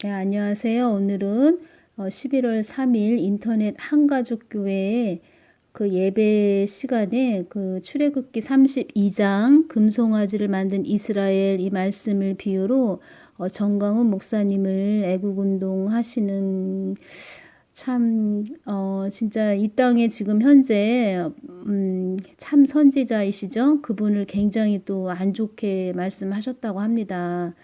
네, 안녕하세요. 오늘은 11월 3일 인터넷 한가족교회의 그 예배 시간에 그 출애굽기 32장 금송아지를 만든 이스라엘 이 말씀을 비유로 어, 정광훈 목사님을 애국운동 하시는 참, 어, 진짜 이 땅에 지금 현재, 음, 참 선지자이시죠? 그분을 굉장히 또 안 좋게 말씀하셨다고 합니다.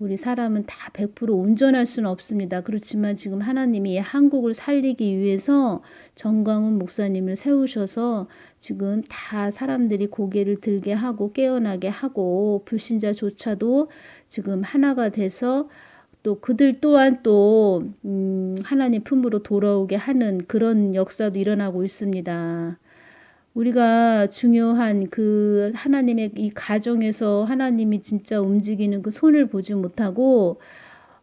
우리 사람은 다 100% 온전할 수는 없습니다. 그렇지만 지금 하나님이 한국을 살리기 위해서 정광훈 목사님을 세우셔서 지금 다 사람들이 고개를 들게 하고 깨어나게 하고 불신자조차도 지금 하나가 돼서 또 그들 또한 또 음, 하나님 품으로 돌아오게 하는 그런 역사도 일어나고 있습니다. 우리가 중요한 그 하나님의 이 가정에서 하나님이 진짜 움직이는 그 손을 보지 못하고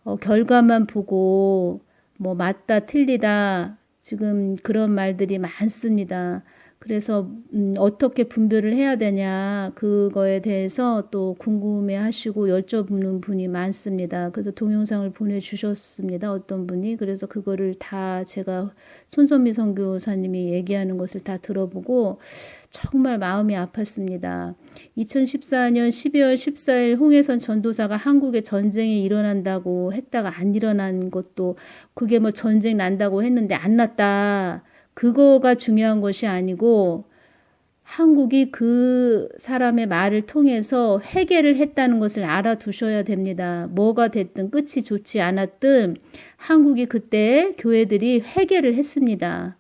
어, 결과만 보고 뭐 맞다 틀리다 지금 그런 말들이 많습니다. 그래서 음, 어떻게 분별을 해야 되냐 그거에 대해서 또 궁금해 하시고 여쭤보는 분이 많습니다. 그래서 동영상을 보내주셨습니다. 어떤 분이 그래서 그거를 다 제가 손선미 선교사님이 얘기하는 것을 다 들어보고 정말 마음이 아팠습니다. 2014년 12월 14일 홍해선 전도사가 한국에 전쟁이 일어난다고 했다가 안 일어난 것도 그게 뭐 전쟁 난다고 했는데 안 났다. 그거가 중요한 것이 아니고 한국이 그 사람의 말을 통해서 회개를 했다는 것을 알아두셔야 됩니다. 뭐가 됐든 끝이 좋지 않았든 한국이 그때 교회들이 회개를 했습니다.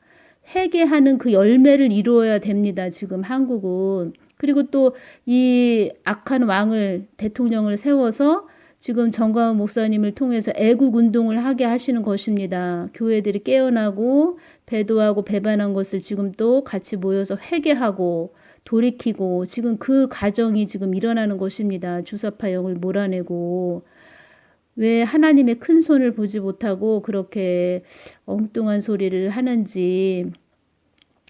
회개하는 그 열매를 이루어야 됩니다. 지금 한국은. 그리고 또 이 악한 왕을 대통령을 세워서 지금 정가은 목사님을 통해서 애국 운동을 하게 하시는 것입니다. 교회들이 깨어나고 배도하고 배반한 것을 지금 또 같이 모여서 회개하고 돌이키고 지금 그 과정이 지금 일어나는 것입니다. 주사파 영을 몰아내고 왜 하나님의 큰 손을 보지 못하고 그렇게 엉뚱한 소리를 하는지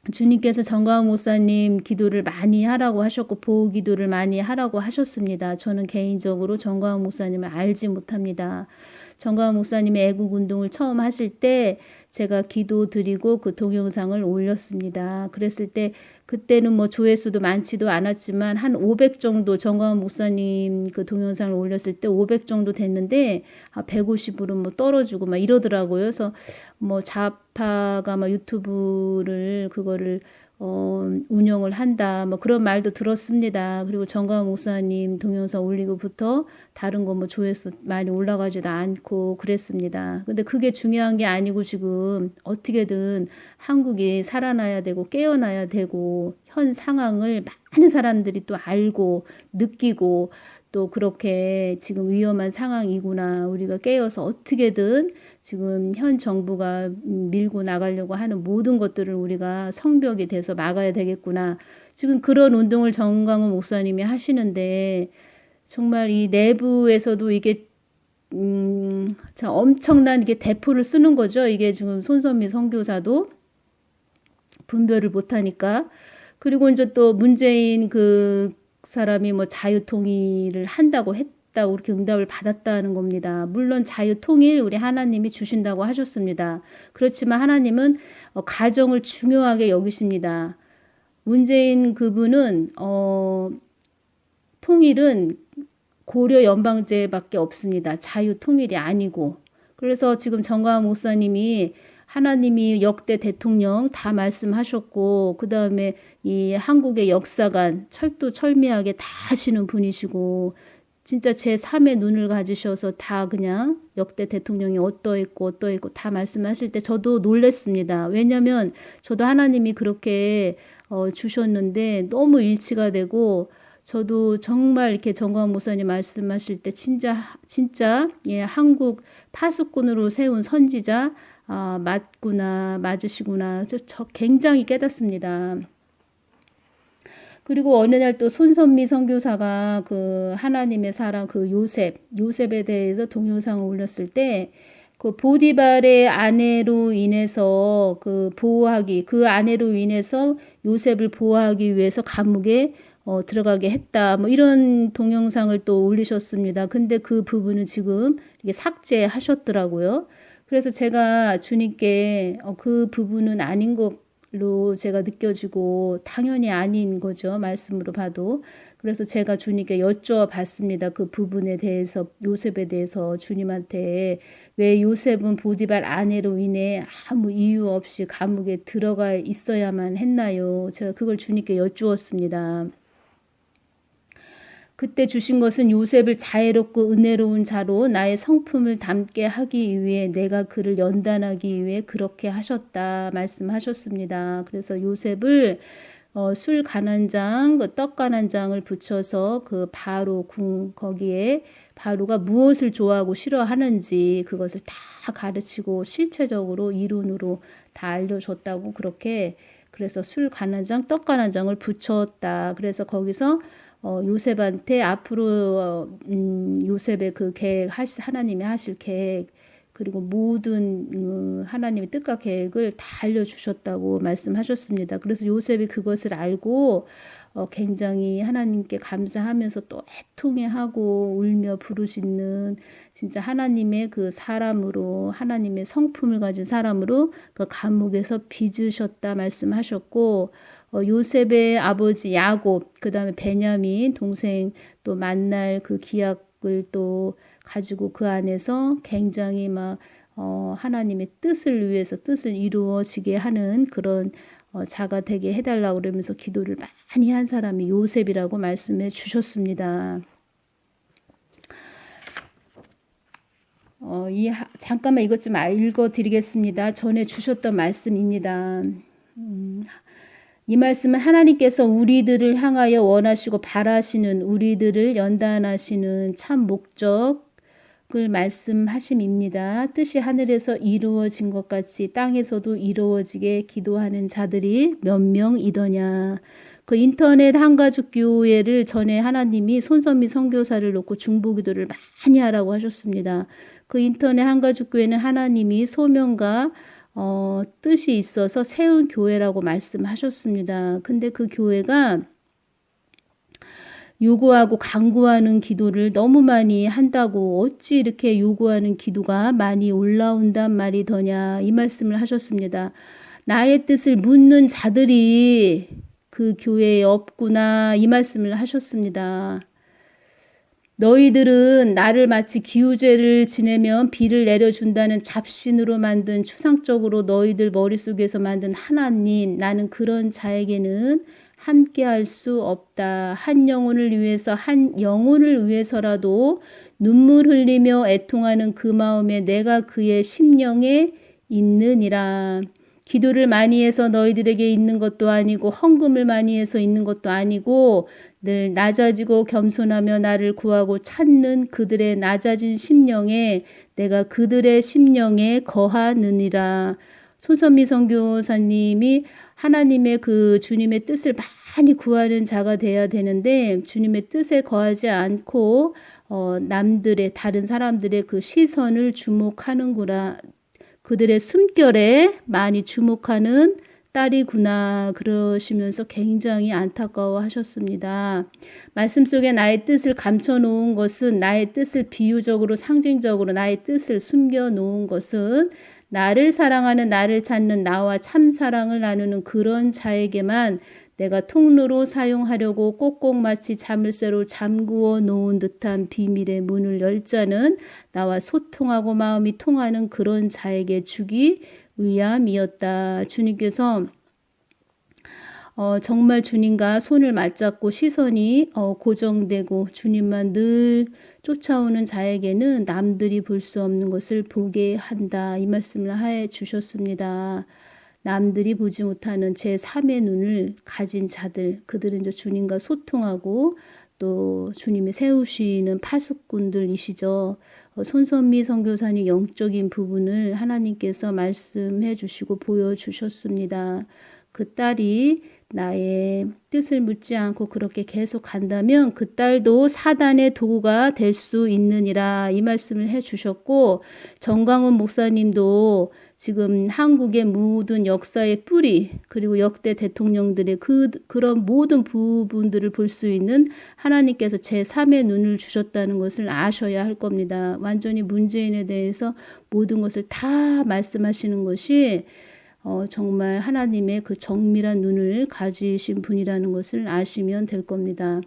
주님께서 정가은 목사님 기도를 많이 하라고 하셨고 보호 기도를 많이 하라고 하셨습니다. 저는 개인적으로 정가은 목사님을 알지 못합니다. 정가은 목사님의 애국 운동을 처음 하실 때 제가 기도 드리고 그 동영상을 올렸습니다. 그랬을 때 그때는 뭐 조회수도 많지도 않았지만 한 500 정도 정가은 목사님 그 동영상을 올렸을 때 500 정도 됐는데 아 150으로 뭐 떨어지고 막 이러더라고요. 그래서 뭐 좌파가 막 유튜브를 그거를 어, 운영을 한다. 뭐 그런 말도 들었습니다. 그리고 정가은 목사님 동영상 올리고부터 다른 거 뭐 조회수 많이 올라가지도 않고 그랬습니다. 근데 그게 중요한 게 아니고 지금 어떻게든 한국이 살아나야 되고 깨어나야 되고 현 상황을 많은 사람들이 또 알고 느끼고 또 그렇게 지금 위험한 상황이구나. 우리가 깨어서 어떻게든 지금 현 정부가 밀고 나가려고 하는 모든 것들을 우리가 성벽이 돼서 막아야 되겠구나. 지금 그런 운동을 정강훈 목사님이 하시는데 정말 이 내부에서도 이게 음, 자, 엄청난 이게 대포를 쓰는 거죠. 이게 지금 손선미 선교사도 분별을 못 하니까. 그리고 이제 또 문재인 그 사람이 뭐 자유통일을 한다고 했 다고 그렇게 응답을 받았다는 겁니다. 물론 자유 통일 우리 하나님이 주신다고 하셨습니다. 그렇지만 하나님은 어, 가정을 중요하게 여기십니다. 문재인 그분은 어, 통일은 고려 연방제밖에 없습니다. 자유 통일이 아니고. 그래서 지금 정가은 목사님이 하나님이 역대 대통령 다 말씀하셨고 그 다음에 이 한국의 역사관 철도 철미하게 다 하시는 분이시고 진짜 제 3의 눈을 가지셔서 다 그냥 역대 대통령이 어떠했고 어떠했고 다 말씀하실 때 저도 놀랬습니다. 왜냐하면 저도 하나님이 그렇게 어, 주셨는데 너무 일치가 되고 저도 정말 이렇게 정광 목사님 말씀하실 때 진짜 진짜 예, 한국 파수꾼으로 세운 선지자 아, 맞구나, 맞으시구나. 저, 저 굉장히 깨닫습니다. 그리고 어느 날 또 손선미 선교사가 그 하나님의 사랑 그 요셉, 요셉에 대해서 동영상을 올렸을 때 그 보디발의 아내로 인해서 그 보호하기, 그 아내로 인해서 요셉을 보호하기 위해서 감옥에 어, 들어가게 했다. 뭐 이런 동영상을 또 올리셨습니다. 근데 그 부분은 지금 이게 삭제하셨더라고요. 그래서 제가 주님께 어, 그 부분은 아닌 걸 로 제가 느껴지고 당연히 아닌 거죠. 말씀으로 봐도. 그래서 제가 주님께 여쭤봤습니다. 그 부분에 대해서 요셉에 대해서 주님한테 왜 요셉은 보디발 아내로 인해 아무 이유 없이 감옥에 들어가 있어야만 했나요? 제가 그걸 주님께 여쭈었습니다. 그때 주신 것은 요셉을 자애롭고 은혜로운 자로 나의 성품을 담게 하기 위해 내가 그를 연단하기 위해 그렇게 하셨다 말씀하셨습니다. 그래서 요셉을 어, 술 간한장, 그 떡 간한장을 붙여서 그 바로 궁 거기에 바로가 무엇을 좋아하고 싫어하는지 그것을 다 가르치고 실체적으로 이론으로 다 알려줬다고 그렇게 그래서 술 간한장, 떡 간한장을 붙였다. 그래서 거기서 어, 요셉한테 앞으로 어, 음, 요셉의 그 계획 하나님이 하실 계획 그리고 모든 음, 하나님의 뜻과 계획을 다 알려주셨다고 말씀하셨습니다. 그래서 요셉이 그것을 알고 어, 굉장히 하나님께 감사하면서 또 애통해하고 울며 부르시는 진짜 하나님의 그 사람으로 하나님의 성품을 가진 사람으로 그 감옥에서 빚으셨다 말씀하셨고 어, 요셉의 아버지 야곱, 그 다음에 베냐민 동생 또 만날 그 기약을 또 가지고 그 안에서 굉장히 막 어, 하나님의 뜻을 위해서 뜻을 이루어지게 하는 그런 어, 자가 되게 해달라고 그러면서 기도를 많이 한 사람이 요셉이라고 말씀해 주셨습니다. 어, 이 잠깐만 이것 좀 읽어 드리겠습니다. 전에 주셨던 말씀입니다. 음, 이 말씀은 하나님께서 우리들을 향하여 원하시고 바라시는 우리들을 연단하시는 참 목적을 말씀하심입니다. 뜻이 하늘에서 이루어진 것 같이 땅에서도 이루어지게 기도하는 자들이 몇 명이더냐. 그 인터넷 한가족 교회를 전에 하나님이 손선미 선교사를 놓고 중보 기도를 많이 하라고 하셨습니다. 그 인터넷 한가족 교회는 하나님이 소명과 어, 뜻이 있어서 세운 교회라고 말씀하셨습니다. 근데 그 교회가 요구하고 강구하는 기도를 너무 많이 한다고 어찌 이렇게 요구하는 기도가 많이 올라온단 말이 더냐 이 말씀을 하셨습니다. 나의 뜻을 묻는 자들이 그 교회에 없구나 이 말씀을 하셨습니다. 너희들은 나를 마치 기우제를 지내면 비를 내려준다는 잡신으로 만든 추상적으로 너희들 머릿속에서 만든 하나님, 나는 그런 자에게는 함께 할 수 없다. 한 영혼을 위해서, 한 영혼을 위해서라도 눈물 흘리며 애통하는 그 마음에 내가 그의 심령에 있느니라. 기도를 많이 해서 너희들에게 있는 것도 아니고 헌금을 많이 해서 있는 것도 아니고 늘 낮아지고 겸손하며 나를 구하고 찾는 그들의 낮아진 심령에 내가 그들의 심령에 거하느니라. 손선미 선교사님이 하나님의 그 주님의 뜻을 많이 구하는 자가 돼야 되는데 주님의 뜻에 거하지 않고 어, 남들의 다른 사람들의 그 시선을 주목하는구나. 그들의 숨결에 많이 주목하는 딸이구나 그러시면서 굉장히 안타까워 하셨습니다. 말씀 속에 나의 뜻을 감춰 놓은 것은 나의 뜻을 비유적으로 상징적으로 나의 뜻을 숨겨 놓은 것은 나를 사랑하는 나를 찾는 나와 참 사랑을 나누는 그런 자에게만 내가 통로로 사용하려고 꼭꼭 마치 자물쇠로 잠구어 놓은 듯한 비밀의 문을 열 자는 나와 소통하고 마음이 통하는 그런 자에게 주기 위함이었다. 주님께서 어, 정말 주님과 손을 맞잡고 시선이 어, 고정되고 주님만 늘 쫓아오는 자에게는 남들이 볼 수 없는 것을 보게 한다. 이 말씀을 해 주셨습니다. 남들이 보지 못하는 제3의 눈을 가진 자들, 그들은 이제 주님과 소통하고 또 주님이 세우시는 파수꾼들이시죠. 어, 손선미 선교사님 영적인 부분을 하나님께서 말씀해 주시고 보여주셨습니다. 그 딸이 나의 뜻을 묻지 않고 그렇게 계속 간다면 그 딸도 사단의 도구가 될 수 있느니라 이 말씀을 해 주셨고 정광훈 목사님도 지금 한국의 모든 역사의 뿌리 그리고 역대 대통령들의 그 그런 모든 부분들을 볼 수 있는 하나님께서 제 3의 눈을 주셨다는 것을 아셔야 할 겁니다. 완전히 문재인에 대해서 모든 것을 다 말씀하시는 것이 어, 정말 하나님의 그 정밀한 눈을 가지신 분이라는 것을 아시면 될 겁니다.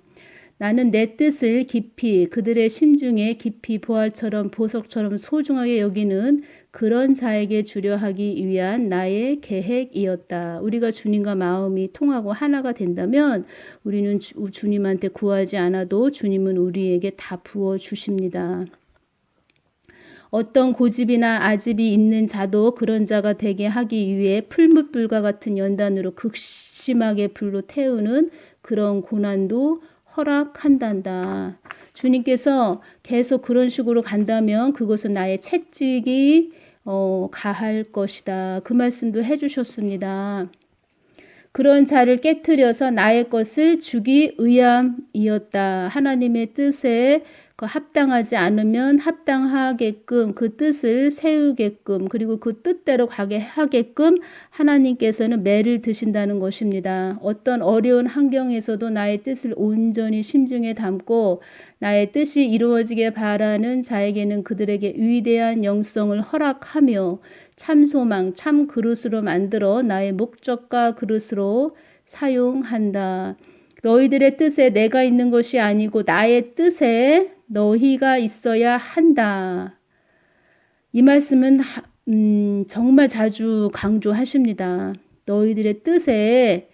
나는 내 뜻을 깊이 그들의 심중에 깊이 보알처럼 보석처럼 소중하게 여기는 그런 자에게 주려 하기 위한 나의 계획이었다. 우리가 주님과 마음이 통하고 하나가 된다면 우리는 주, 주님한테 구하지 않아도 주님은 우리에게 다 부어 주십니다. 어떤 고집이나 아집이 있는 자도 그런 자가 되게 하기 위해 풀무불과 같은 연단으로 극심하게 불로 태우는 그런 고난도 허락한단다. 주님께서 계속 그런 식으로 간다면 그것은 나의 채찍이 어, 가할 것이다. 그 말씀도 해주셨습니다. 그런 자를 깨뜨려서 나의 것을 주기 의함이었다. 하나님의 뜻에 그 합당하지 않으면 합당하게끔 그 뜻을 세우게끔 그리고 그 뜻대로 가게 하게끔 하나님께서는 매를 드신다는 것입니다. 어떤 어려운 환경에서도 나의 뜻을 온전히 심중에 담고 나의 뜻이 이루어지게 바라는 자에게는 그들에게 위대한 영성을 허락하며 참 소망, 참 그릇으로 만들어 나의 목적과 그릇으로 사용한다. 너희들의 뜻에 내가 있는 것이 아니고 나의 뜻에 너희가 있어야 한다. 이 말씀은 음, 정말 자주 강조하십니다. 너희들의 뜻에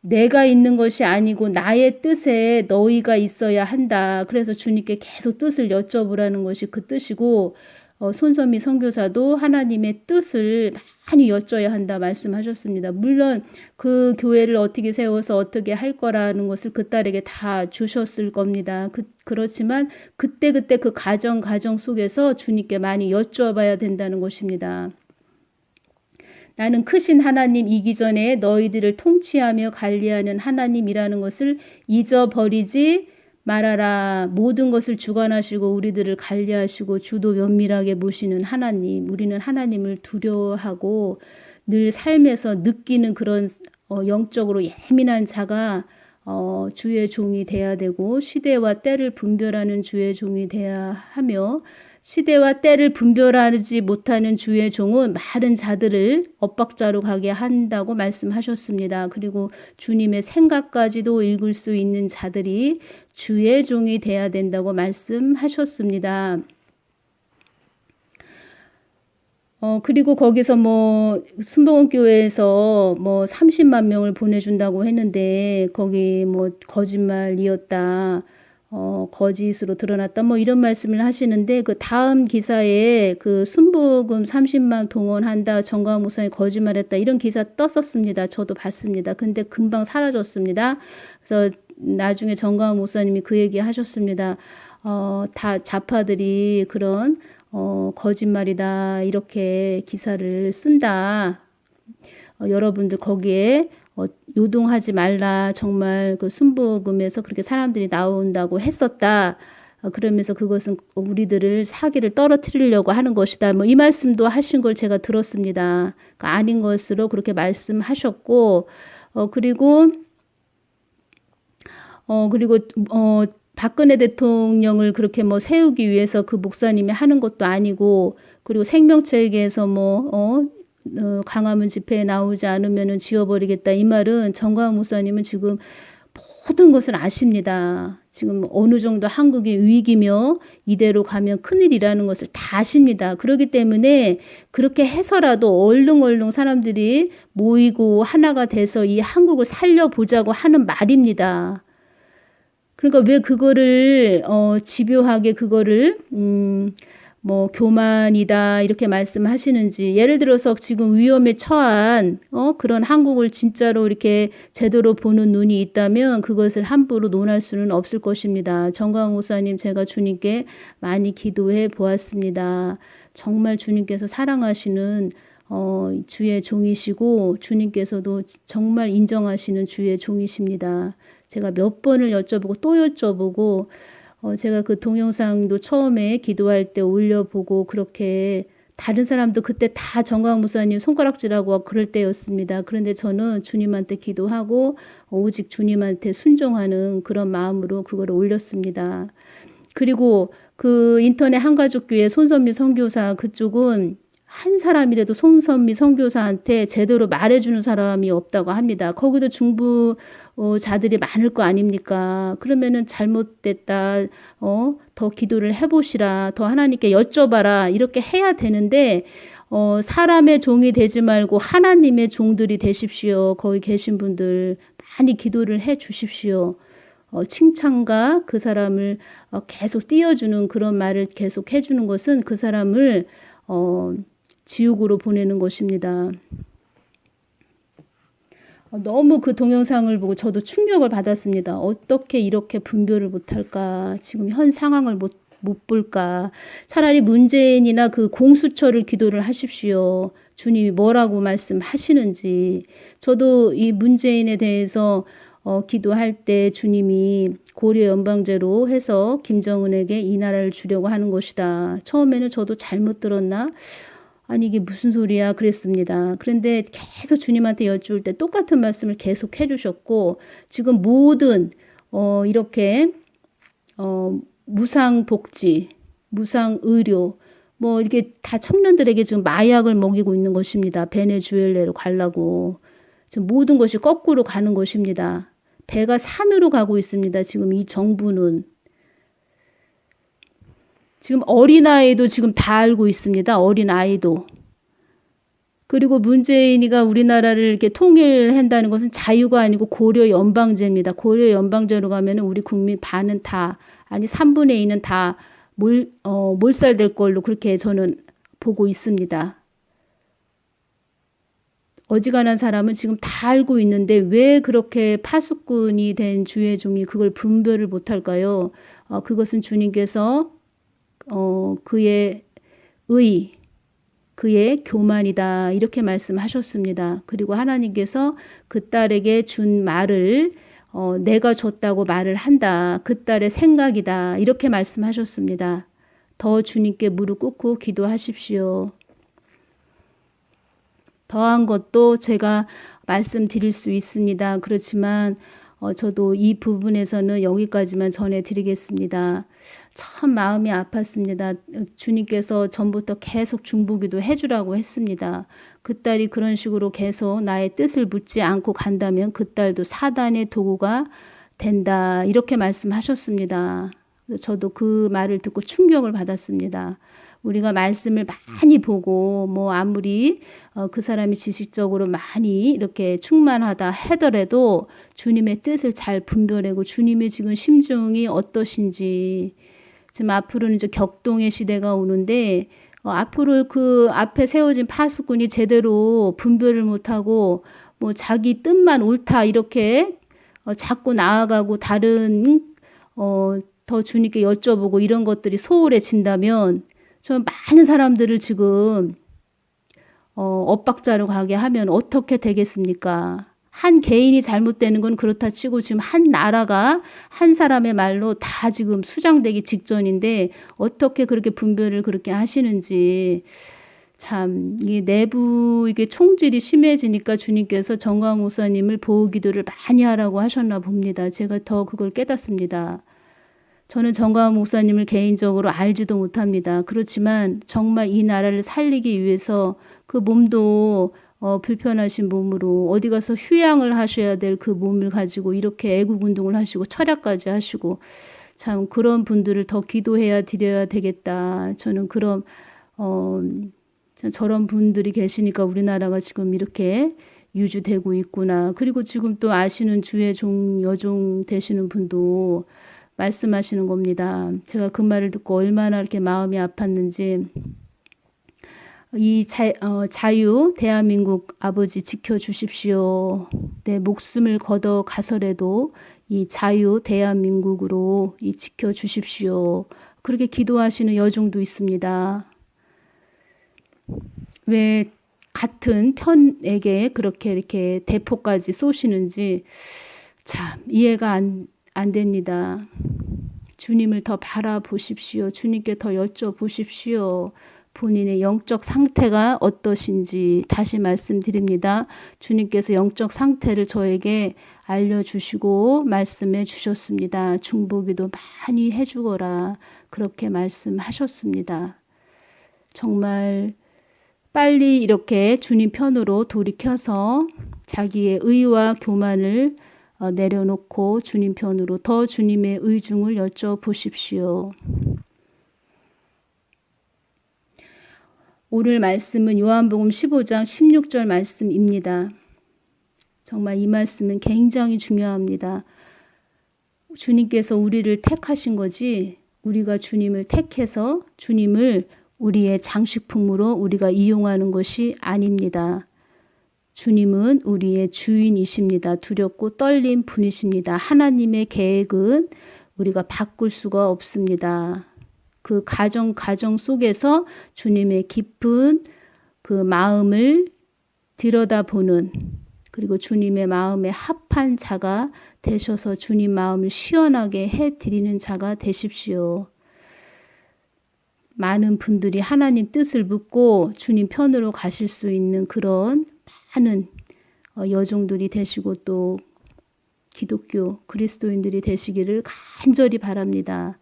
내가 있는 것이 아니고 나의 뜻에 너희가 있어야 한다. 그래서 주님께 계속 뜻을 여쭤보라는 것이 그 뜻이고 어, 손선미 선교사도 하나님의 뜻을 많이 여쭤야 한다 말씀하셨습니다. 물론 그 교회를 어떻게 세워서 어떻게 할 거라는 것을 그 딸에게 다 주셨을 겁니다. 그, 그렇지만 그때그때 그 가정 가정 속에서 주님께 많이 여쭤봐야 된다는 것입니다. 나는 크신 하나님 이기 전에 너희들을 통치하며 관리하는 하나님이라는 것을 잊어버리지 말하라. 모든 것을 주관하시고 우리들을 관리하시고 주도 면밀하게 모시는 하나님. 우리는 하나님을 두려워하고 늘 삶에서 느끼는 그런 어, 영적으로 예민한 자가 어, 주의 종이 돼야 되고 시대와 때를 분별하는 주의 종이 돼야 하며 시대와 때를 분별하지 못하는 주의 종은 많은 자들을 엇박자로 가게 한다고 말씀하셨습니다. 그리고 주님의 생각까지도 읽을 수 있는 자들이 주의 종이 돼야 된다고 말씀하셨습니다. 어, 그리고 거기서 뭐, 순복음 교회에서 뭐 30만 명을 보내준다고 했는데, 거기 뭐 거짓말이었다. 어, 거짓으로 드러났다. 뭐 이런 말씀을 하시는데 그 다음 기사에 그 순복음 30만 동원한다. 정광 목사님 거짓말했다. 이런 기사 떴었습니다. 저도 봤습니다. 근데 금방 사라졌습니다. 그래서 나중에 정광 목사님이 그 얘기 하셨습니다. 어, 다 자파들이 그런 어, 거짓말이다. 이렇게 기사를 쓴다. 어, 여러분들 거기에 어, 요동하지 말라. 정말 그 순복음에서 그렇게 사람들이 나온다고 했었다. 어, 그러면서 그것은 우리들을 사기를 떨어뜨리려고 하는 것이다. 뭐 이 말씀도 하신 걸 제가 들었습니다. 그 아닌 것으로 그렇게 말씀하셨고, 어, 그리고, 어, 그리고, 어, 박근혜 대통령을 그렇게 뭐 세우기 위해서 그 목사님이 하는 것도 아니고, 그리고 생명체계에서 뭐, 어, 어, 강화문 집회에 나오지 않으면 지워버리겠다. 이 말은 정광훈 목사님은 지금 모든 것을 아십니다. 지금 어느 정도 한국이 위기며 이대로 가면 큰일이라는 것을 다 아십니다. 그렇기 때문에 그렇게 해서라도 얼른얼른 사람들이 모이고 하나가 돼서 이 한국을 살려보자고 하는 말입니다. 그러니까 왜 그거를 어, 집요하게 그거를 음, 뭐 교만이다 이렇게 말씀하시는지 예를 들어서 지금 위험에 처한 어 그런 한국을 진짜로 이렇게 제대로 보는 눈이 있다면 그것을 함부로 논할 수는 없을 것입니다. 정광 목사님 제가 주님께 많이 기도해 보았습니다. 정말 주님께서 사랑하시는 어, 주의 종이시고 주님께서도 정말 인정하시는 주의 종이십니다. 제가 몇 번을 여쭤보고 또 여쭤보고 어, 제가 그 동영상도 처음에 기도할 때 올려보고 그렇게 다른 사람도 그때 다 정광 무사님 손가락질하고 그럴 때였습니다. 그런데 저는 주님한테 기도하고 오직 주님한테 순종하는 그런 마음으로 그걸 올렸습니다. 그리고 그 인터넷 한가족교회 손선미 선교사 그쪽은 한 사람이라도 송선미 선교사한테 제대로 말해주는 사람이 없다고 합니다. 거기도 중부자들이 많을 거 아닙니까? 그러면은 잘못됐다, 어, 더 기도를 해보시라, 더 하나님께 여쭤봐라, 이렇게 해야 되는데, 어, 사람의 종이 되지 말고 하나님의 종들이 되십시오. 거기 계신 분들 많이 기도를 해 주십시오. 어, 칭찬과 그 사람을 어, 계속 띄워주는 그런 말을 계속 해주는 것은 그 사람을 어, 지옥으로 보내는 것입니다. 어, 너무 그 동영상을 보고 저도 충격을 받았습니다. 어떻게 이렇게 분별을 못할까? 지금 현 상황을 못, 못 볼까? 차라리 문재인이나 그 공수처를 기도를 하십시오. 주님이 뭐라고 말씀하시는지. 저도 이 문재인에 대해서 어, 기도할 때 주님이 고려 연방제로 해서 김정은에게 이 나라를 주려고 하는 것이다. 처음에는 저도 잘못 들었나? 아니 이게 무슨 소리야 그랬습니다. 그런데 계속 주님한테 여쭈을 때 똑같은 말씀을 계속 해주셨고 지금 모든 어, 이렇게 어, 무상 복지, 무상 의료 뭐 이렇게 다 청년들에게 지금 마약을 먹이고 있는 것입니다. 베네수엘라로 가려고 지금 모든 것이 거꾸로 가는 것입니다. 배가 산으로 가고 있습니다. 지금 이 정부는 지금 어린아이도 지금 다 알고 있습니다. 어린아이도. 그리고 문재인이가 우리나라를 이렇게 통일한다는 것은 자유가 아니고 고려 연방제입니다. 고려 연방제로 가면 우리 국민 반은 다, 아니 3분의 2는 다 몰, 어, 몰살될 걸로 그렇게 저는 보고 있습니다. 어지간한 사람은 지금 다 알고 있는데 왜 그렇게 파수꾼이 된 주의 종이 그걸 분별을 못할까요? 어, 그것은 주님께서 어, 그의 의, 그의 교만이다. 이렇게 말씀하셨습니다. 그리고 하나님께서 그 딸에게 준 말을 어, 내가 줬다고 말을 한다. 그 딸의 생각이다. 이렇게 말씀하셨습니다. 더 주님께 무릎 꿇고 기도하십시오. 더한 것도 제가 말씀드릴 수 있습니다. 그렇지만 어, 저도 이 부분에서는 여기까지만 전해드리겠습니다. 참 마음이 아팠습니다. 주님께서 전부터 계속 중보기도 해주라고 했습니다. 그 딸이 그런 식으로 계속 나의 뜻을 묻지 않고 간다면 그 딸도 사단의 도구가 된다. 이렇게 말씀하셨습니다. 저도 그 말을 듣고 충격을 받았습니다. 우리가 말씀을 많이 보고 뭐 아무리 어, 그 사람이 지식적으로 많이 이렇게 충만하다 하더라도 주님의 뜻을 잘 분별하고 주님의 지금 심정이 어떠신지 지금 앞으로는 이제 격동의 시대가 오는데 어, 앞으로 그 앞에 세워진 파수꾼이 제대로 분별을 못하고 뭐 자기 뜻만 옳다 이렇게 어, 자꾸 나아가고 다른 어, 더 주님께 여쭤보고 이런 것들이 소홀해진다면 좀 많은 사람들을 지금 어, 엇박자로 가게 하면 어떻게 되겠습니까? 한 개인이 잘못되는 건 그렇다 치고 지금 한 나라가 한 사람의 말로 다 지금 수장되기 직전인데 어떻게 그렇게 분별을 그렇게 하시는지 참, 이 내부 이게 총질이 심해지니까 주님께서 정광 목사님을 보호 기도를 많이 하라고 하셨나 봅니다. 제가 더 그걸 깨닫습니다. 저는 정가은 목사님을 개인적으로 알지도 못합니다. 그렇지만 정말 이 나라를 살리기 위해서 그 몸도 어, 불편하신 몸으로 어디 가서 휴양을 하셔야 될 그 몸을 가지고 이렇게 애국 운동을 하시고 철학까지 하시고 참 그런 분들을 더 기도해야 드려야 되겠다. 저는 그런 어, 저런 분들이 계시니까 우리나라가 지금 이렇게 유지되고 있구나. 그리고 지금 또 아시는 주의 종 여종 되시는 분도 말씀하시는 겁니다. 제가 그 말을 듣고 얼마나 이렇게 마음이 아팠는지 이 자, 어, 자유 대한민국 아버지 지켜 주십시오. 내 목숨을 걷어 가서라도 이 자유 대한민국으로 이 지켜 주십시오. 그렇게 기도하시는 여종도 있습니다. 왜 같은 편에게 그렇게 이렇게 대포까지 쏘시는지 참 이해가 안, 안 됩니다. 주님을 더 바라보십시오. 주님께 더 여쭤보십시오. 본인의 영적 상태가 어떠신지 다시 말씀드립니다. 주님께서 영적 상태를 저에게 알려주시고 말씀해 주셨습니다. 중보기도 많이 해주거라. 그렇게 말씀하셨습니다. 정말 빨리 이렇게 주님 편으로 돌이켜서 자기의 의와 교만을 어, 내려놓고 주님 편으로 더 주님의 의중을 여쭤보십시오. 오늘 말씀은 요한복음 15장 16절 말씀입니다. 정말 이 말씀은 굉장히 중요합니다. 주님께서 우리를 택하신 거지 우리가 주님을 택해서 주님을 우리의 장식품으로 우리가 이용하는 것이 아닙니다. 주님은 우리의 주인이십니다. 두렵고 떨린 분이십니다. 하나님의 계획은 우리가 바꿀 수가 없습니다. 그 가정 가정 속에서 주님의 깊은 그 마음을 들여다보는 그리고 주님의 마음에 합한 자가 되셔서 주님 마음을 시원하게 해 드리는 자가 되십시오. 많은 분들이 하나님 뜻을 묻고 주님 편으로 가실 수 있는 그런 많은 어, 여종들이 되시고 또 기독교 그리스도인들이 되시기를 간절히 바랍니다.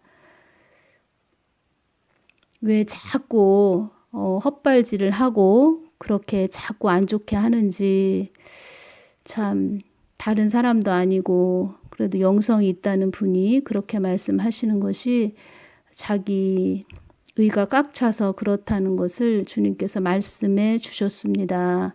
왜 자꾸 어, 헛발질을 하고 그렇게 자꾸 안 좋게 하는지 참 다른 사람도 아니고 그래도 영성이 있다는 분이 그렇게 말씀하시는 것이 자기 의가 꽉 차서 그렇다는 것을 주님께서 말씀해 주셨습니다.